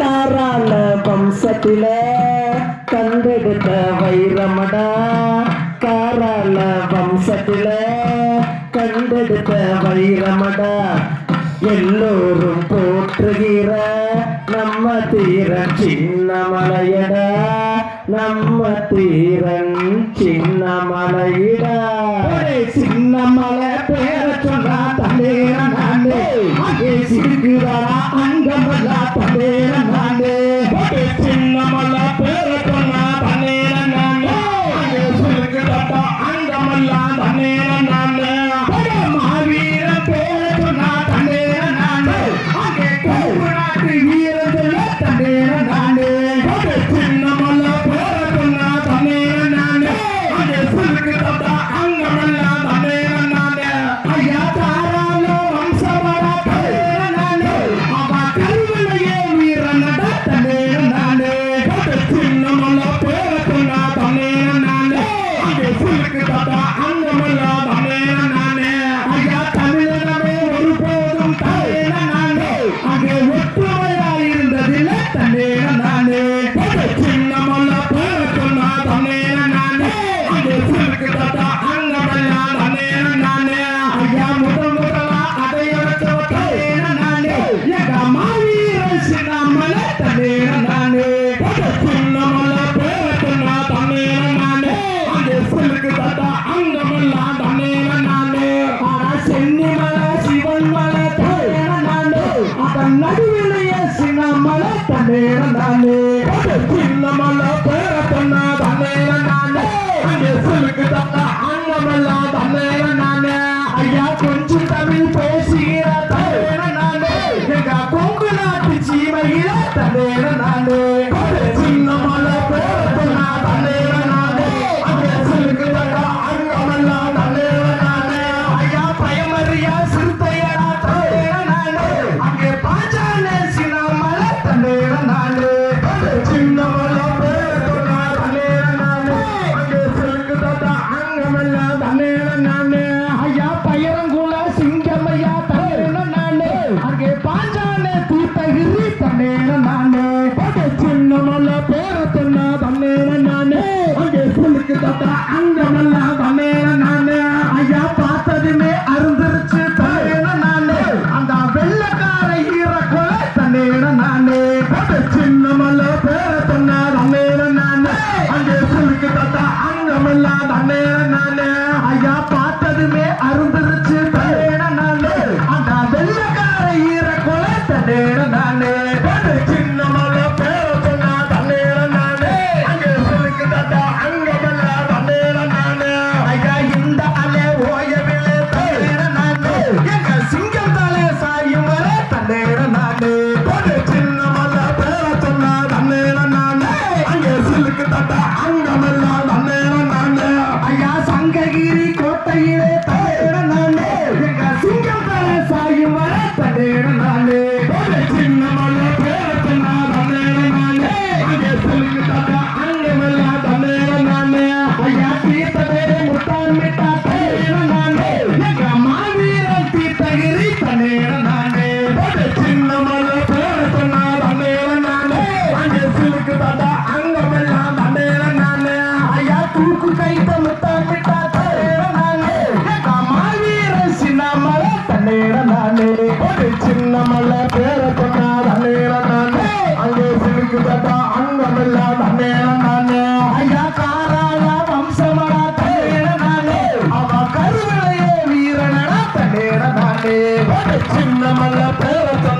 தாராள வம்சத்தில கண்டெடுத்த வைரமடா. தாராள வம்சத்தில கண்டெடுத்த வைரமடா. எல்லோரும் போற்றுகிற நம்ம தீரன் சின்னமலையடா. நம்ம தீரன் சின்னமலையிடா. একটা মেয়ে எஸ்எலுக்கு தாத்தா அங்கமெல்லாம் தண்ணேன நானே ஆனா சென்னி மலை சிவன் மலை தண்ணேன நானே அதன் நடுவிலேயே சின்ன மலை தண்ணேன நானே சின்ன மலை பேர தண்ணா தண்ணேன நானே எஸ்எலுக்கு தாத்தா அங்கமெல்லாம் தண்ணேன நானே ஐயா கொஞ்சம் தமிழ் பேசுகிற தண்ணேன நானே எங்க கொங்கு நாட்டு சீமையில தண்ணேன பார்த்தா அங்க மெல்லாம் வந்தேன் நானு. ஐயா பார்த்ததுமே நானே. அந்த வெள்ளக்கார ஈர கொலை தன்னேன நானே. சின்ன மல்ல பேர சொன்னார் அங்கே சுருக்கு தாத்தா அங்க மெல்லாம் தன்னேன நானே. ஐயா பார்த்ததுமே அருந்துருச்சு சின்னமல்ல பேர பொண்ணா தண்ணீர நானே. அங்கே சிலுக்கு தட்டா அங்கமெல்லாம் தண்ணீர சின்னமல்ல பேரத்தன்